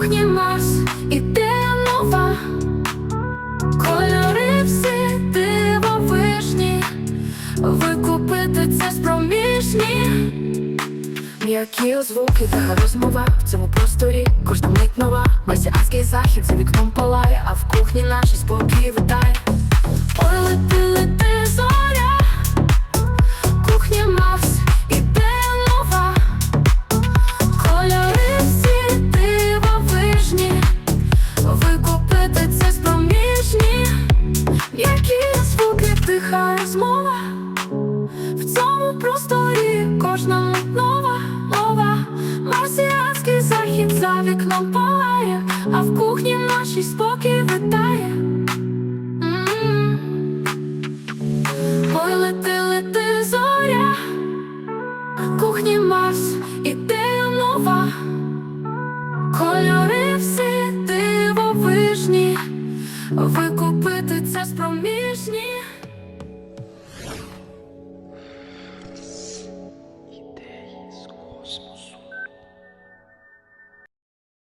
кухні нас іде нова, кольори всі дивовижні, викупити це спроміжні. М'які звуки тиха розмова в цьому просторі кожна мить нова. Масіанський захід за вікном палає, а в кухні нашій спокій витає. Вдихає змова. В цьому просторі кожна нова, нова, марсіанський захід за вікном палає, а в кухні нашій спокій витає. Ой, лети, лети, зоря, кухні Марс, ідея нова, кольори всі дивовижні, викупити це спроміжні.